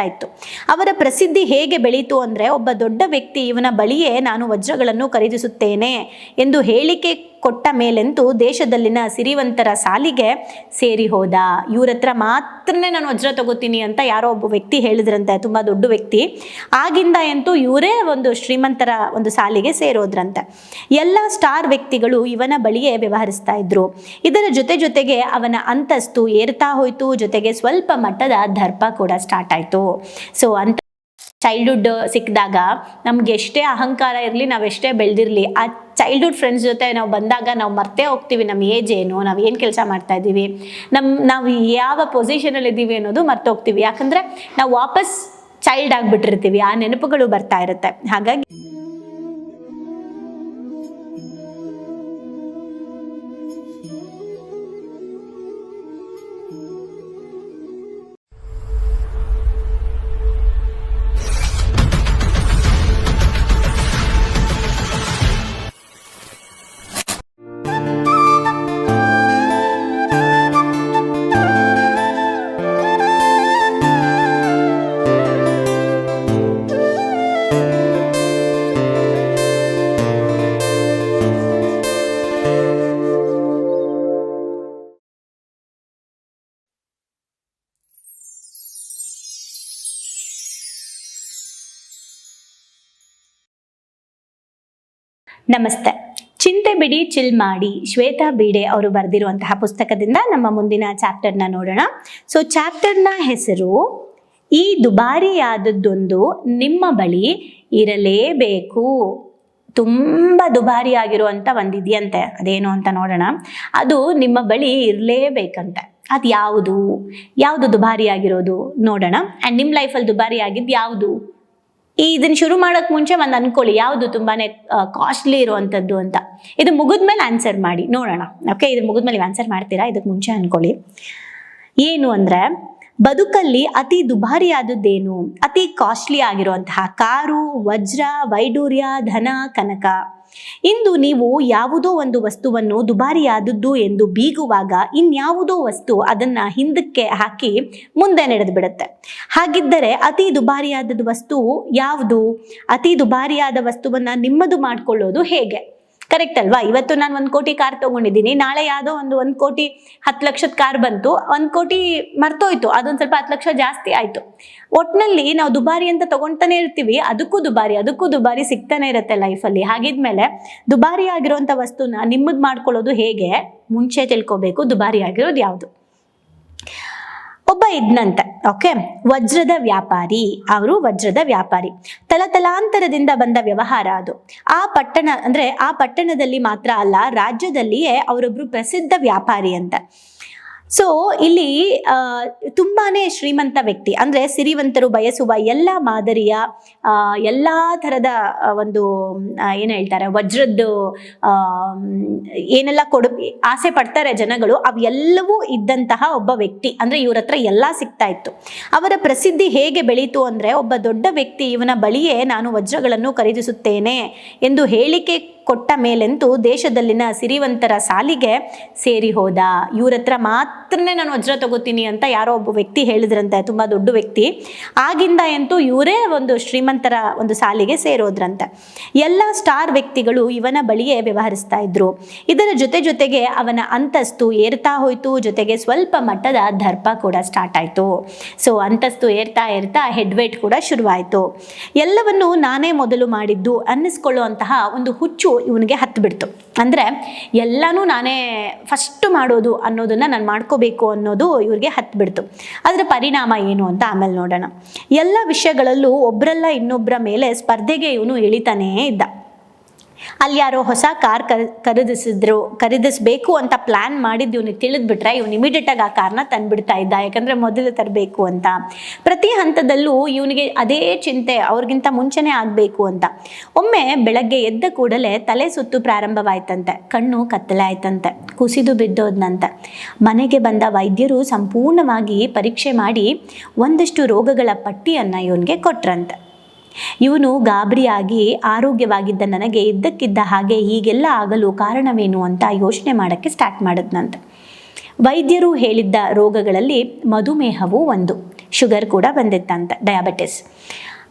ಇತ್ತು ಅವರ ಪ್ರಸಿದ್ಧಿ ಹೇಗೆ ಬೆಳೀತು ಅಂದರೆ, ಒಬ್ಬ ದೊಡ್ಡ ವ್ಯಕ್ತಿ ಇವನ ಬಳಿಯೇ ನಾನು ವಜ್ರಗಳನ್ನು ಖರೀದಿಸುತ್ತೇನೆ ಎಂದು ಹೇಳಿಕೆ ಕೊಟ್ಟ ಮೇಲೆಂತೂ ದೇಶದಲ್ಲಿನ ಸಿರಿವಂತರ ಸಾಲಿಗೆ ಸೇರಿ ಹೋದ. ಇವ್ರ ಹತ್ರ ಮಾತ್ರನೇ ನಾನು ವಜ್ರ ತಗೋತೀನಿ ಅಂತ ಯಾರೋ ಒಬ್ಬ ವ್ಯಕ್ತಿ ಹೇಳಿದ್ರಂತೆ, ತುಂಬ ದೊಡ್ಡ ವ್ಯಕ್ತಿ. ಆಗಿಂದ ಎಂತೂ ಇವರೇ ಒಂದು ಶ್ರೀಮಂತರ ಒಂದು ಸಾಲಿಗೆ ಸೇರೋದ್ರಂತೆ. ಎಲ್ಲ ಸ್ಟಾರ್ ವ್ಯಕ್ತಿಗಳು ಇವನ ಬಳಿಯೇ ವ್ಯವಹರಿಸ್ತಾ ಇದ್ರು. ಇದರ ಜೊತೆ ಜೊತೆಗೆ ಅವನ ಅಂತಸ್ತು ಏರ್ತಾ ಹೋಯ್ತು, ಜೊತೆಗೆ ಸ್ವಲ್ಪ ಮಟ್ಟದ ದರ್ಪ ಕೂಡ ಸ್ಟಾರ್ಟ್ ಆಯ್ತು. ಸೊ ಅಂತ ಚೈಲ್ಡ್ಹುಡ್ ಸಿಕ್ಕಿದಾಗ ನಮ್ಗೆ ಎಷ್ಟೇ ಅಹಂಕಾರ ಇರಲಿ, ನಾವೆಷ್ಟೇ ಬೆಳೆದಿರಲಿ ಆ ಚೈಲ್ಡ್ಹುಡ್ ಫ್ರೆಂಡ್ಸ್ ಜೊತೆ ನಾವು ಬಂದಾಗ ನಾವು ಮರ್ತೇ ಹೋಗ್ತೀವಿ ನಮ್ಮ ಏಜ್ ಏನು, ನಾವು ಏನು ಕೆಲಸ ಮಾಡ್ತಾ ಇದ್ದೀವಿ ನಮ್ಮ ನಾವು ಯಾವ ಪೊಸಿಷನಲ್ಲಿ ಇದ್ದೀವಿ ಅನ್ನೋದು ಮರ್ತೋಗ್ತೀವಿ ಯಾಕಂದರೆ ನಾವು ವಾಪಸ್ ಚೈಲ್ಡ್ ಆಗಿಬಿಟ್ಟಿರ್ತೀವಿ, ಆ ನೆನಪುಗಳು ಬರ್ತಾ ಇರುತ್ತೆ. ಹಾಗಾಗಿ ನಮಸ್ತೆ. ಚಿಂತೆ ಬಿಡಿ ಚಿಲ್ ಮಾಡಿ, ಶ್ವೇತಾ ಬೀಡೆ ಅವರು ಬರೆದಿರುವಂತಹ ಪುಸ್ತಕದಿಂದ ನಮ್ಮ ಮುಂದಿನ ಚಾಪ್ಟರ್ನ ನೋಡೋಣ. ಸೊ ಚಾಪ್ಟರ್ನ ಹೆಸರು, ಈ ದುಬಾರಿಯಾದದ್ದೊಂದು ನಿಮ್ಮ ಬಳಿ ಇರಲೇಬೇಕು. ತುಂಬ ದುಬಾರಿ ಒಂದಿದೆಯಂತೆ, ಅದೇನು ಅಂತ ನೋಡೋಣ. ಅದು ನಿಮ್ಮ ಬಳಿ ಇರಲೇಬೇಕಂತೆ. ಅದು ಯಾವುದು ಯಾವುದು ದುಬಾರಿ ಆಗಿರೋದು ನೋಡೋಣ. ಆ್ಯಂಡ್ ನಿಮ್ಮ ಲೈಫಲ್ಲಿ ದುಬಾರಿ ಆಗಿದ್ದು ಯಾವುದು? ಈ ಇದನ್ನ ಶುರು ಮಾಡೋಕೆ ಮುಂಚೆ ಒಂದು ಅನ್ಕೊಳ್ಳಿ, ಯಾವುದು ತುಂಬಾನೇ ಕಾಸ್ಟ್ಲಿ ಇರುವಂಥದ್ದು ಅಂತ. ಇದು ಮುಗಿದ್ಮೇಲೆ ಆನ್ಸರ್ ಮಾಡಿ, ನೋಡೋಣ. ಓಕೆ ಇದು ಮುಗಿದ್ಮೇಲೆ ಆನ್ಸರ್ ಮಾಡ್ತೀರಾ? ಇದಕ್ಕೆ ಮುಂಚೆ ಅನ್ಕೊಳ್ಳಿ. ಏನು ಅಂದ್ರೆ ಬದುಕಲ್ಲಿ ಅತಿ ದುಬಾರಿಯಾದದ್ದೇನು? ಅತಿ ಕಾಸ್ಟ್ಲಿ ಆಗಿರುವಂತಹ ಕಾರು, ವಜ್ರ, ವೈಡೂರ್ಯ, ಧನ, ಕನಕ. ಇಂದು ನೀವು ಯಾವುದೋ ಒಂದು ವಸ್ತುವನ್ನು ದುಬಾರಿಯಾದದ್ದು ಎಂದು ಬೀಗುವಾಗ ಇನ್ಯಾವುದೋ ವಸ್ತು ಅದನ್ನ ಹಿಂದಕ್ಕೆ ಹಾಕಿ ಮುಂದೆ ನಡೆದು ಬಿಡುತ್ತೆ. ಹಾಗಿದ್ದರೆ ಅತಿ ದುಬಾರಿಯಾದ ವಸ್ತು ಯಾವುದು? ಅತಿ ದುಬಾರಿಯಾದ ವಸ್ತುವನ್ನ ನಿಮ್ಮದು ಮಾಡ್ಕೊಳ್ಳೋದು ಹೇಗೆ? ಕರೆಕ್ಟ್ ಅಲ್ವಾ? ಇವತ್ತು ನಾನು ಒಂದು ಕೋಟಿ ಕಾರ್ ತಗೊಂಡಿದ್ದೀನಿ. ನಾಳೆ ಯಾವುದೋ ಒಂದು ಒಂದು ಕೋಟಿ ಹತ್ತು ಲಕ್ಷದ ಕಾರ್ ಬಂತು. ಒಂದು ಕೋಟಿ ಮರ್ತೋಯ್ತು. ಅದೊಂದು ಸ್ವಲ್ಪ ಹತ್ತು ಲಕ್ಷ ಜಾಸ್ತಿ ಆಯ್ತು. ಒಟ್ಟಿನಲ್ಲಿ ನಾವು ದುಬಾರಿ ಅಂತ ತಗೊಂತಾನೆ ಇರ್ತೀವಿ. ಅದಕ್ಕೂ ದುಬಾರಿ ಅದಕ್ಕೂ ದುಬಾರಿ ಸಿಗ್ತಾನೆ ಇರುತ್ತೆ ಲೈಫಲ್ಲಿ ಹಾಗಿದ್ಮೇಲೆ ದುಬಾರಿ ಆಗಿರುವಂಥ ವಸ್ತುನ ನಿಮ್ಮದು ಮಾಡ್ಕೊಳ್ಳೋದು ಹೇಗೆ? ಮುಂಚೆ ತಿಳ್ಕೊಬೇಕು. ದುಬಾರಿ ಆಗಿರೋದು ಯಾವುದು? ಒಬ್ಬ ಇದ್ನಂತೆ. ಓಕೆ ವಜ್ರದ ವ್ಯಾಪಾರಿ. ಅವರು ವಜ್ರದ ವ್ಯಾಪಾರಿ. ತಲತಲಾಂತರದಿಂದ ಬಂದ ವ್ಯವಹಾರ ಅದು. ಆ ಪಟ್ಟಣ, ಅಂದ್ರೆ ಆ ಪಟ್ಟಣದಲ್ಲಿ ಮಾತ್ರ ಅಲ್ಲ, ರಾಜ್ಯದಲ್ಲಿಯೇ ಅವರೊಬ್ರು ಪ್ರಸಿದ್ಧ ವ್ಯಾಪಾರಿ ಅಂತ. ಸೊ ಇಲ್ಲಿ ತುಂಬಾನೇ ಶ್ರೀಮಂತ ವ್ಯಕ್ತಿ, ಅಂದ್ರೆ ಸಿರಿವಂತರು, ಬಯಸುವ ಎಲ್ಲ ಮಾದರಿಯ ಎಲ್ಲ ಥರದ ಒಂದು ಏನು ಹೇಳ್ತಾರೆ, ವಜ್ರದ್ದು ಏನೆಲ್ಲ ಕೊಡು, ಆಸೆ ಪಡ್ತಾರೆ ಜನಗಳು, ಅವೆಲ್ಲವೂ ಇದ್ದಂತಹ ಒಬ್ಬ ವ್ಯಕ್ತಿ, ಅಂದ್ರೆ ಇವ್ರ ಹತ್ರ ಎಲ್ಲ ಸಿಗ್ತಾ ಇತ್ತು. ಅವರ ಪ್ರಸಿದ್ಧಿ ಹೇಗೆ ಬೆಳೀತು ಅಂದ್ರೆ, ಒಬ್ಬ ದೊಡ್ಡ ವ್ಯಕ್ತಿ ಇವನ ಬಳಿಯೇ ನಾನು ವಜ್ರಗಳನ್ನು ಖರೀದಿಸುತ್ತೇನೆ ಎಂದು ಹೇಳಿಕೆ ಕೊಟ್ಟ ಮೇಲೆಂತೂ ದೇಶದಲ್ಲಿನ ಸಿರಿವಂತರ ಸಾಲಿಗೆ ಸೇರಿ ಹೋದ. ಇವ್ರ ಹತ್ರ ಮಾತ್ರನೇ ನಾನು ವಜ್ರ ತಗೋತೀನಿ ಅಂತ ಯಾರೋ ಒಬ್ಬ ವ್ಯಕ್ತಿ ಹೇಳಿದ್ರಂತೆ, ತುಂಬಾ ದೊಡ್ಡ ವ್ಯಕ್ತಿ. ಆಗಿಂದ ಅಂತೂ ಇವರೇ ಒಂದು ಶ್ರೀಮಂತರ ಒಂದು ಸಾಲಿಗೆ ಸೇರೋದ್ರಂತೆ. ಎಲ್ಲ ಸ್ಟಾರ್ ವ್ಯಕ್ತಿಗಳು ಇವನ ಬಳಿಯೇ ವ್ಯವಹರಿಸ್ತಾ ಇದ್ರು. ಇದರ ಜೊತೆ ಜೊತೆಗೆ ಅವನ ಅಂತಸ್ತು ಏರ್ತಾ ಹೋಯ್ತು, ಜೊತೆಗೆ ಸ್ವಲ್ಪ ಮಟ್ಟದ ದರ್ಪ ಕೂಡ ಸ್ಟಾರ್ಟ್ ಆಯ್ತು. ಸೊ ಅಂತಸ್ತು ಏರ್ತಾ ಏರ್ತಾ ಹೆಡ್ವೇಟ್ ಕೂಡ ಶುರುವಾಯಿತು. ಎಲ್ಲವನ್ನು ನಾನೇ ಮೊದಲು ಮಾಡಿದ್ದು ಅನ್ನಿಸ್ಕೊಳ್ಳುವಂತಹ ಒಂದು ಹುಚ್ಚು ಇವನಿಗೆ ಹತ್ತು ಬಿಡ್ತು. ಅಂದರೆ ಎಲ್ಲನೂ ನಾನೇ ಫಸ್ಟ್ ಮಾಡೋದು ಅನ್ನೋದನ್ನ ನಾನು ಮಾಡ್ಕೋಬೇಕು ಅನ್ನೋದು ಇವ್ರಿಗೆ ಹತ್ತು ಬಿಡ್ತು. ಅದರ ಪರಿಣಾಮ ಏನು ಅಂತ ಆಮೇಲೆ ನೋಡೋಣ. ಎಲ್ಲ ವಿಷಯಗಳಲ್ಲೂ ಒಬ್ಬರಲ್ಲ ಇನ್ನೊಬ್ಬರ ಮೇಲೆ ಸ್ಪರ್ಧೆಗೆ ಇವನು ಇಳಿತಾನೇ ಇದ್ದ. ಅಲ್ಲಿ ಯಾರೋ ಹೊಸ ಕಾರ್ ಕರ್ ಖರೀದಿಸಿದ್ರು ಖರೀದಿಸಬೇಕು ಅಂತ ಪ್ಲ್ಯಾನ್ ಮಾಡಿದ್ದು ಇವನಿಗೆ ತಿಳಿದ್ಬಿಟ್ರೆ ಇವನು ಇಮಿಡಿಯೇಟಾಗಿ ಆ ಕಾರ್ನ ತಂದುಬಿಡ್ತಾ ಇದ್ದ. ಯಾಕಂದರೆ ಮೊದಲು ತರಬೇಕು ಅಂತ. ಪ್ರತಿ ಹಂತದಲ್ಲೂ ಇವನಿಗೆ ಅದೇ ಚಿಂತೆ, ಅವ್ರಿಗಿಂತ ಮುಂಚೆನೇ ಆಗಬೇಕು ಅಂತ. ಒಮ್ಮೆ ಬೆಳಗ್ಗೆ ಎದ್ದ ಕೂಡಲೇ ತಲೆ ಸುತ್ತು ಪ್ರಾರಂಭವಾಯ್ತಂತೆ. ಕಣ್ಣು ಕತ್ತಲೆ ಆಯ್ತಂತೆ. ಕುಸಿದು ಬಿದ್ದೋದ್ನಂತೆ. ಮನೆಗೆ ಬಂದ ವೈದ್ಯರು ಸಂಪೂರ್ಣವಾಗಿ ಪರೀಕ್ಷೆ ಮಾಡಿ ಒಂದಷ್ಟು ರೋಗಗಳ ಪಟ್ಟಿಯನ್ನು ಇವನಿಗೆ ಕೊಟ್ರಂತೆ. ಇವನು ಗಾಬರಿಯಾಗಿ ಆರೋಗ್ಯವಾಗಿದ್ದ ನನಗೆ ಇದ್ದಕ್ಕಿದ್ದ ಹಾಗೆ ಹೀಗೆಲ್ಲ ಆಗಲು ಕಾರಣವೇನು ಅಂತ ಯೋಚನೆ ಮಾಡೋಕ್ಕೆ ಸ್ಟಾರ್ಟ್ ಮಾಡಿದ್ನಂತೆ. ವೈದ್ಯರು ಹೇಳಿದ್ದ ರೋಗಗಳಲ್ಲಿ ಮಧುಮೇಹವು ಒಂದು ಶುಗರ್ ಕೂಡ ಬಂದಿತ್ತಂತೆ ಡಯಾಬಿಟಿಸ್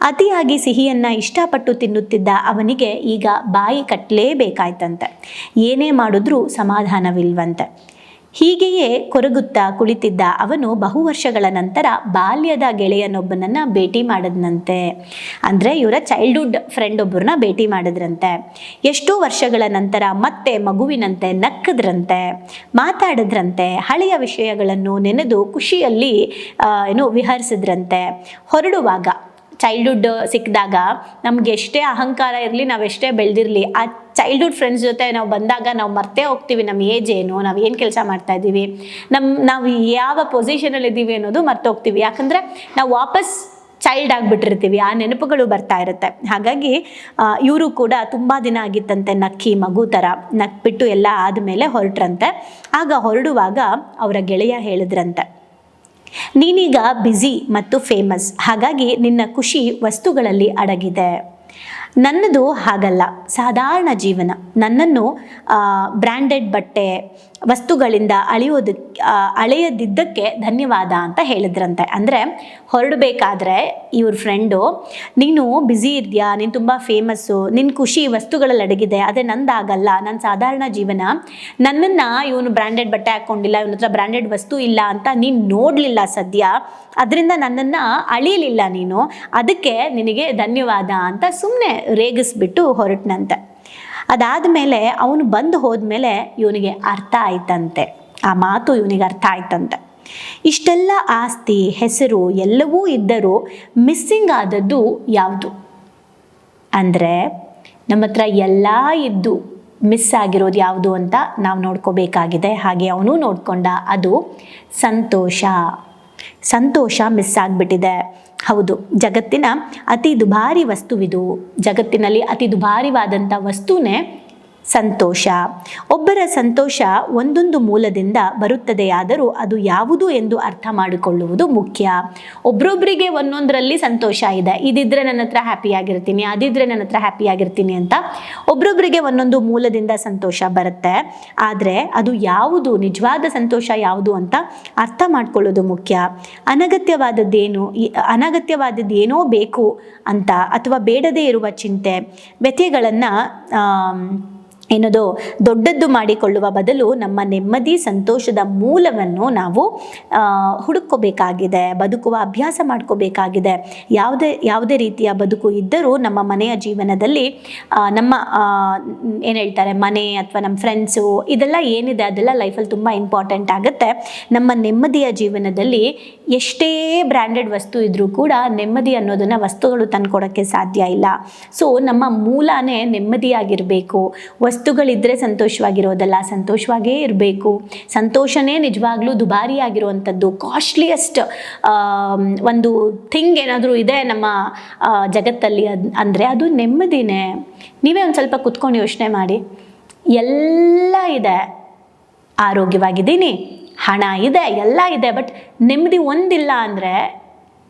ಅತಿಯಾಗಿ ಸಿಹಿಯನ್ನು ಇಷ್ಟಪಟ್ಟು ತಿನ್ನುತ್ತಿದ್ದ ಅವನಿಗೆ ಈಗ ಬಾಯಿ ಕಟ್ಟಲೇಬೇಕಾಯ್ತಂತೆ. ಏನೇ ಮಾಡಿದ್ರೂ ಸಮಾಧಾನವಿಲ್ವಂತೆ. ಹೀಗೆಯೇ ಕೊರಗುತ್ತಾ ಕುಳಿತಿದ್ದ ಅವನು ಬಹು ವರ್ಷಗಳ ನಂತರ ಬಾಲ್ಯದ ಗೆಳೆಯನೊಬ್ಬನನ್ನ ಭೇಟಿ ಮಾಡಿದ್ನಂತೆ. ಅಂದರೆ ಇವರ ಚೈಲ್ಡ್ಹುಡ್ ಫ್ರೆಂಡ್ ಒಬ್ಬರನ್ನ ಭೇಟಿ ಮಾಡಿದ್ರಂತೆ. ಎಷ್ಟೋ ವರ್ಷಗಳ ನಂತರ ಮತ್ತೆ ಮಗುವಿನಂತೆ ನಕ್ಕದ್ರಂತೆ, ಮಾತಾಡಿದ್ರಂತೆ, ಹಳೆಯ ವಿಷಯಗಳನ್ನು ನೆನೆದು ಖುಷಿಯಲ್ಲಿ ಏನು ವಿಹರಿಸಿದ್ರಂತೆ. ಹೊರಡುವಾಗ ಚೈಲ್ಡ್ಹುಡ್ ಸಿಕ್ಕಿದಾಗ ನಮ್ಗೆ ಎಷ್ಟೇ ಅಹಂಕಾರ ಇರಲಿ, ನಾವೆಷ್ಟೇ ಬೆಳೆದಿರಲಿ ಆ ಚೈಲ್ಡ್ಹುಡ್ ಫ್ರೆಂಡ್ಸ್ ಜೊತೆ ನಾವು ಬಂದಾಗ ನಾವು ಮರ್ತೇ ಹೋಗ್ತೀವಿ ನಮ್ಮ ಏಜ್ ಏನು, ನಾವು ಏನು ಕೆಲಸ ಮಾಡ್ತಾ ಇದ್ದೀವಿ ನಮ್ಮ ನಾವು ಯಾವ ಪೊಸಿಷನಲ್ಲಿ ಇದ್ದೀವಿ ಅನ್ನೋದು ಮರ್ತೋಗ್ತೀವಿ ಯಾಕಂದರೆ ನಾವು ವಾಪಸ್ ಚೈಲ್ಡ್ ಆಗಿಬಿಟ್ಟಿರ್ತೀವಿ, ಆ ನೆನಪುಗಳು ಬರ್ತಾ ಇರುತ್ತೆ. ಹಾಗಾಗಿ ಇವರು ಕೂಡ ತುಂಬ ದಿನ ಆಗಿತ್ತಂತೆ ನಕ್ಕಿ, ಮಗು ಥರ ನಕ್ಬಿಟ್ಟು ಎಲ್ಲ ಆದಮೇಲೆ ಹೊರಟ್ರಂತೆ. ಆಗ ಹೊರಡುವಾಗ ಅವರ ಗೆಳೆಯ ಹೇಳಿದ್ರಂತೆ, ನೀನೀಗ ಬ್ಯುಸಿ ಮತ್ತು ಫೇಮಸ್ ಹಾಗಾಗಿ ನಿನ್ನ ಖುಷಿ ವಸ್ತುಗಳಲ್ಲಿ ಅಡಗಿದೆ. ನನ್ನದು ಹಾಗಲ್ಲ. ಸಾಧಾರಣ ಜೀವನ. ನನ್ನನ್ನು ಬ್ರ್ಯಾಂಡೆಡ್ ಬಟ್ಟೆ ವಸ್ತುಗಳಿಂದ ಅಳೆಯೋದಕ್ಕೆ ಅಳೆಯದಿದ್ದಕ್ಕೆ ಧನ್ಯವಾದ ಅಂತ ಹೇಳಿದ್ರಂತೆ. ಅಂದರೆ ಹೊರಡಬೇಕಾದ್ರೆ ಇವ್ರ ಫ್ರೆಂಡು ನೀನು ಬ್ಯುಸಿ ಇದೆಯಾ? ನೀನು ತುಂಬ ಫೇಮಸ್ಸು ನಿನ್ನ ಖುಷಿ ವಸ್ತುಗಳಲ್ಲಿ ಅಡಗಿದೆ. ಆದರೆ ನಂದಾಗಲ್ಲ. ನನ್ನ ಸಾಧಾರಣ ಜೀವನ, ನನ್ನನ್ನು ಇವನು ಬ್ರ್ಯಾಂಡೆಡ್ ಬಟ್ಟೆ ಹಾಕ್ಕೊಂಡಿಲ್ಲ ಇವನ ಹತ್ರ ಬ್ರ್ಯಾಂಡೆಡ್ ವಸ್ತು ಇಲ್ಲ ಅಂತ ನೀನು ನೋಡಲಿಲ್ಲ ಸದ್ಯ. ಅದರಿಂದ ನನ್ನನ್ನು ಅಳಿಯಲಿಲ್ಲ ನೀನು. ಅದಕ್ಕೆ ನಿನಗೆ ಧನ್ಯವಾದ ಅಂತ ಸುಮ್ಮನೆ ರೇಗಿಸ್ಬಿಟ್ಟು ಹೊರಟ್ನಂತೆ. ಅದಾದಮೇಲೆ ಅವನು ಬಂದು ಹೋದ್ಮೇಲೆ ಇವನಿಗೆ ಅರ್ಥ ಆಯ್ತಂತೆ. ಆ ಮಾತು ಇವನಿಗೆ ಅರ್ಥ ಆಯ್ತಂತೆ. ಇಷ್ಟೆಲ್ಲ ಆಸ್ತಿ, ಹೆಸರು ಎಲ್ಲವೂ ಇದ್ದರೂ ಮಿಸ್ಸಿಂಗ್ ಆದದ್ದು ಯಾವುದು? ಅಂದರೆ ನಮ್ಮ ಹತ್ರ ಎಲ್ಲ ಇದ್ದು ಮಿಸ್ ಆಗಿರೋದು ಯಾವುದು ಅಂತ ನಾವು ನೋಡ್ಕೋಬೇಕಾಗಿದೆ. ಹಾಗೆ ಅವನು ನೋಡ್ಕೊಂಡ ಅದು ಸಂತೋಷ. ಸಂತೋಷ ಮಿಸ್ ಆಗಿಬಿಟ್ಟಿದೆ. ಹೌದು. ಜಗತ್ತಿನ ಅತಿ ದುಬಾರಿ ವಸ್ತುವಿದು. ಜಗತ್ತಿನಲ್ಲಿ ಅತಿ ದುಬಾರಿವಾದಂಥ ವಸ್ತುನೇ ಸಂತೋಷ. ಒಬ್ಬರ ಸಂತೋಷ ಒಂದೊಂದು ಮೂಲದಿಂದ ಬರುತ್ತದೆಯಾದರೂ ಅದು ಯಾವುದು ಎಂದು ಅರ್ಥ ಮಾಡಿಕೊಳ್ಳುವುದು ಮುಖ್ಯ. ಒಬ್ರೊಬ್ಬರಿಗೆ ಒಂದೊಂದರಲ್ಲಿ ಸಂತೋಷ ಇದೆ. ಇದಿದ್ರೆ ನನ್ನ ಹತ್ರ ಹ್ಯಾಪಿ ಆಗಿರ್ತೀನಿ, ಅದಿದ್ರೆ ನನ್ನ ಹತ್ರ ಹ್ಯಾಪಿ ಆಗಿರ್ತೀನಿ ಅಂತ ಒಬ್ರೊಬ್ಬರಿಗೆ ಒಂದೊಂದು ಮೂಲದಿಂದ ಸಂತೋಷ ಬರುತ್ತೆ. ಆದರೆ ಅದು ಯಾವುದು, ನಿಜವಾದ ಸಂತೋಷ ಯಾವುದು ಅಂತ ಅರ್ಥ ಮಾಡಿಕೊಳ್ಳೋದು ಮುಖ್ಯ. ಅನಗತ್ಯವಾದದ್ದೇನು ಅನಗತ್ಯವಾದದ್ದು ಏನೋ ಬೇಕು ಅಂತ ಅಥವಾ ಬೇಡದೇ ಇರುವ ಚಿಂತೆ, ವ್ಯಥೆಗಳನ್ನು ಏನದು? ದೊಡ್ಡದ್ದು ಮಾಡಿಕೊಳ್ಳುವ ಬದಲು ನಮ್ಮ ನೆಮ್ಮದಿ, ಸಂತೋಷದ ಮೂಲವನ್ನು ನಾವು ಹುಡುಕೋಬೇಕಾಗಿದೆ ಬದುಕುವ ಅಭ್ಯಾಸ ಮಾಡ್ಕೋಬೇಕಾಗಿದೆ. ಯಾವುದೇ ಯಾವುದೇ ರೀತಿಯ ಬದುಕು ಇದ್ದರೂ ನಮ್ಮ ಮನೆಯ ಜೀವನದಲ್ಲಿ ನಮ್ಮ ಏನು ಹೇಳ್ತಾರೆ, ಮನೆ ಅಥವಾ ನಮ್ಮ ಫ್ರೆಂಡ್ಸು ಇದೆಲ್ಲ ಏನಿದೆ ಅದೆಲ್ಲ ಲೈಫಲ್ಲಿ ತುಂಬ ಇಂಪಾರ್ಟೆಂಟ್ ಆಗುತ್ತೆ. ನಮ್ಮ ನೆಮ್ಮದಿಯ ಜೀವನದಲ್ಲಿ ಎಷ್ಟೇ ಬ್ರ್ಯಾಂಡೆಡ್ ವಸ್ತು ಇದ್ದರೂ ಕೂಡ ನೆಮ್ಮದಿ ಅನ್ನೋದನ್ನು ವಸ್ತುಗಳು ತಂದುಕೊಡೋಕ್ಕೆ ಸಾಧ್ಯ ಇಲ್ಲ. ಸೊ ನಮ್ಮ ಮೂಲನೇ ನೆಮ್ಮದಿಯಾಗಿರಬೇಕು. ವಸ್ತುಗಳಿದ್ದರೆ ಸಂತೋಷವಾಗಿರೋದಲ್ಲ, ಸಂತೋಷವಾಗೇ ಇರಬೇಕು. ಸಂತೋಷನೇ ನಿಜವಾಗ್ಲೂ ದುಬಾರಿಯಾಗಿರುವಂಥದ್ದು. ಕಾಸ್ಟ್ಲಿಯೆಸ್ಟ್ ಒಂದು ಥಿಂಗ್ ಏನಾದರೂ ಇದೆ ನಮ್ಮ ಜಗತ್ತಲ್ಲಿ ಅದು, ಅಂದರೆ ಅದು ನೆಮ್ಮದಿನೇ. ನೀವೇ ಒಂದು ಸ್ವಲ್ಪ ಕುತ್ಕೊಂಡು ಯೋಚನೆ ಮಾಡಿ. ಎಲ್ಲ ಇದೆ. ಆರೋಗ್ಯವಾಗಿದ್ದೀನಿ, ಹಣ ಇದೆ, ಎಲ್ಲ ಇದೆ ಬಟ್ ನೆಮ್ಮದಿ ಒಂದಿಲ್ಲ ಅಂದರೆ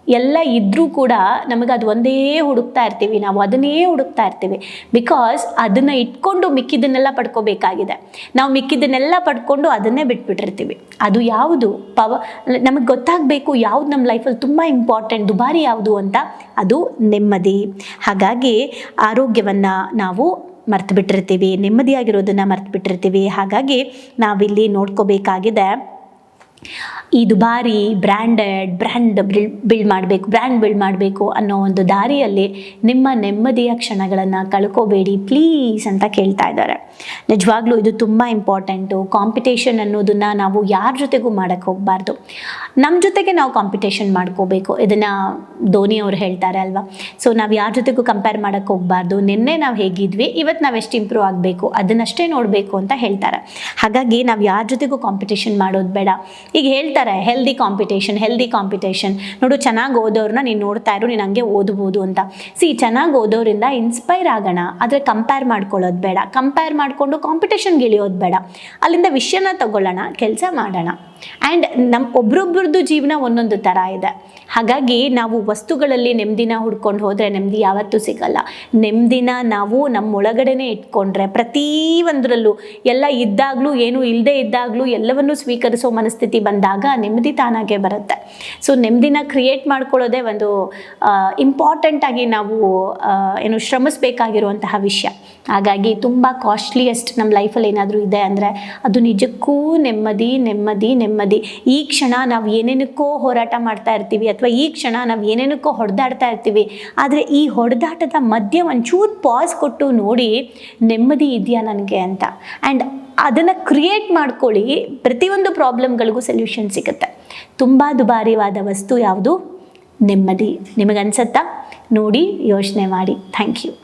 ಎಲ್ಲ ಇದ್ದರೂ ಕೂಡ ನಮಗೆ ಅದು ಒಂದೇ ಹುಡುಕ್ತಾ ಇರ್ತೀವಿ. ನಾವು ಅದನ್ನೇ ಹುಡುಕ್ತಾ ಇರ್ತೀವಿ. ಬಿಕಾಸ್ ಅದನ್ನು ಇಟ್ಕೊಂಡು ಮಿಕ್ಕಿದ್ದನ್ನೆಲ್ಲ ಪಡ್ಕೋಬೇಕಾಗಿದೆ. ನಾವು ಮಿಕ್ಕಿದ್ದನ್ನೆಲ್ಲ ಪಡ್ಕೊಂಡು ಅದನ್ನೇ ಬಿಟ್ಬಿಟ್ಟಿರ್ತೀವಿ. ಅದು ಯಾವುದು? ಪವ, ನಮಗೆ ಗೊತ್ತಾಗಬೇಕು ಯಾವುದು ನಮ್ಮ ಲೈಫಲ್ಲಿ ತುಂಬ ಇಂಪಾರ್ಟೆಂಟ್, ದುಬಾರಿ ಯಾವುದು ಅಂತ. ಅದು ನೆಮ್ಮದಿ. ಹಾಗಾಗಿ ಆರೋಗ್ಯವನ್ನು ನಾವು ಮರ್ತು ಬಿಟ್ಟಿರ್ತೀವಿ ನೆಮ್ಮದಿಯಾಗಿರೋದನ್ನು ಮರ್ತು ಬಿಟ್ಟಿರ್ತೀವಿ ಹಾಗಾಗಿ ನಾವಿಲ್ಲಿ ನೋಡ್ಕೋಬೇಕಾಗಿದೆ ಈ ದುಬಾರಿ ಬ್ರ್ಯಾಂಡೆಡ್ ಬ್ರ್ಯಾಂಡ್ ಬಿಲ್ಡ್ ಬಿಲ್ಡ್ ಮಾಡಬೇಕು ಬ್ರ್ಯಾಂಡ್ ಬಿಲ್ಡ್ ಮಾಡಬೇಕು ಅನ್ನೋ ಒಂದು ದಾರಿಯಲ್ಲಿ ನಿಮ್ಮ ನೆಮ್ಮದಿಯ ಕ್ಷಣಗಳನ್ನು ಕಳ್ಕೋಬೇಡಿ ಪ್ಲೀಸ್ ಅಂತ ಕೇಳ್ತಾ ಇದ್ದಾರೆ. ನಿಜವಾಗ್ಲೂ ಇದು ತುಂಬ ಇಂಪಾರ್ಟೆಂಟು ಕಾಂಪಿಟೇಷನ್ ಅನ್ನೋದನ್ನು ನಾವು ಯಾರ ಜೊತೆಗೂ ಮಾಡೋಕ್ಕೆ ಹೋಗಬಾರ್ದು. ನಮ್ಮ ಜೊತೆಗೆ ನಾವು ಕಾಂಪಿಟೇಷನ್ ಮಾಡ್ಕೋಬೇಕು. ಇದನ್ನು ಧೋನಿ ಅವರು ಹೇಳ್ತಾರೆ ಅಲ್ವಾ? ಸೊ ನಾವು ಯಾರ ಜೊತೆಗೂ ಕಂಪೇರ್ ಮಾಡೋಕ್ಕೆ ಹೋಗಬಾರ್ದು. ನಿನ್ನೆ ನಾವು ಹೇಗಿದ್ವಿ ಇವತ್ತು ನಾವು ಎಷ್ಟು ಇಂಪ್ರೂವ್ ಆಗಬೇಕು, ಅದನ್ನಷ್ಟೇ ನೋಡಬೇಕು ಅಂತ ಹೇಳ್ತಾರೆ. ಹಾಗಾಗಿ ನಾವು ಯಾರ ಜೊತೆಗೂ ಕಾಂಪಿಟೇಷನ್ ಮಾಡೋದು ಬೇಡ. ಈಗ ಹೇಳ್ತಾರೆ ಹೆಲ್ದಿ ಕಾಂಪಿಟೇಷನ್ ಹೆಲ್ದಿ ಕಾಂಪಿಟೇಷನ್ ನೋಡು, ಚೆನ್ನಾಗಿ ಓದೋರನ್ನ ನೀನು ನೋಡ್ತಾ ಇರು, ನೀನು ಹಂಗೆ ಓದ್ಬೋದು ಅಂತ. ಸಿ ಚೆನ್ನಾಗಿ ಓದೋರಿಂದ ಇನ್ಸ್ಪೈರ್ ಆಗೋಣ, ಆದರೆ ಕಂಪೇರ್ ಮಾಡ್ಕೊಳ್ಳೋದು ಬೇಡ. ಕಂಪೇರ್ ಮಾಡಿಕೊಂಡು ಕಾಂಪಿಟೇಷನ್ಗೆ ಇಳಿಯೋದು ಬೇಡ. ಅಲ್ಲಿಂದ ವಿಷಯನ ತಗೊಳ್ಳೋಣ, ಕೆಲಸ ಮಾಡೋಣ. ಆ್ಯಂಡ್ ನಮ್ಮ ಒಬ್ರೊಬ್ಬರದ್ದು ಜೀವನ ಒಂದೊಂದು ಥರ ಇದೆ. ಹಾಗಾಗಿ ನಾವು ವಸ್ತುಗಳಲ್ಲಿ ನೆಮ್ಮದಿನ ಹುಡ್ಕೊಂಡು ಹೋದರೆ ನೆಮ್ಮದಿ ಯಾವತ್ತೂ ಸಿಗಲ್ಲ. ನೆಮ್ಮದಿನ ನಾವು ನಮ್ಮ ಒಳಗಡೆನೆ ಇಟ್ಕೊಂಡ್ರೆ ಪ್ರತಿ ಒಂದರಲ್ಲೂ ಎಲ್ಲ ಇದ್ದಾಗಲೂ ಏನು ಇಲ್ಲದೆ ಇದ್ದಾಗಲೂ ಎಲ್ಲವನ್ನೂ ಸ್ವೀಕರಿಸೋ ಮನಸ್ಥಿತಿ ಬಂದಾಗ ನೆಮ್ಮದಿ ತಾನಾಗೆ ಬರುತ್ತೆ. ಸೊ ನೆಮ್ಮದಿನ ಕ್ರಿಯೇಟ್ ಮಾಡ್ಕೊಳ್ಳೋದೇ ಒಂದು ಇಂಪಾರ್ಟೆಂಟಾಗಿ ನಾವು ಏನು ಶ್ರಮಿಸಬೇಕಾಗಿರುವಂತಹ ವಿಷಯ. ಹಾಗಾಗಿ ತುಂಬ ಕಾಸ್ಟ್ಲಿಯೆಸ್ಟ್ ನಮ್ಮ ಲೈಫಲ್ಲಿ ಏನಾದರೂ ಇದೆ ಅಂದರೆ ಅದು ನಿಜಕ್ಕೂ ನೆಮ್ಮದಿ ನೆಮ್ಮದಿ ನೆಮ್ಮದಿ ಈ ಕ್ಷಣ ನಾವು ಏನೇನಕ್ಕೋ ಹೋರಾಟ ಮಾಡ್ತಾ ಇರ್ತೀವಿ ಅಥವಾ ಈ ಕ್ಷಣ ನಾವು ಏನೇನಕ್ಕೋ ಹೊಡೆದಾಡ್ತಾ ಇರ್ತೀವಿ. ಆದರೆ ಈ ಹೊಡೆದಾಟದ ಮಧ್ಯೆ ಒಂಚೂರು ಪಾಸ್ ಕೊಟ್ಟು ನೋಡಿ ನೆಮ್ಮದಿ ಇದೆಯಾ ನನಗೆ ಅಂತ. ಆ್ಯಂಡ್ ಅದನ್ನು ಕ್ರಿಯೇಟ್ ಮಾಡ್ಕೊಳ್ಳಿ. ಪ್ರತಿಯೊಂದು ಪ್ರಾಬ್ಲಮ್ಗಳಿಗೂ ಸೊಲ್ಯೂಷನ್ ಸಿಗುತ್ತೆ. ತುಂಬ ದುಬಾರಿವಾದ ವಸ್ತು ಯಾವುದು? ನೆಮ್ಮದಿ. ನಿಮಗನ್ಸತ್ತಾ? ನೋಡಿ ಯೋಚನೆ ಮಾಡಿ. Thank you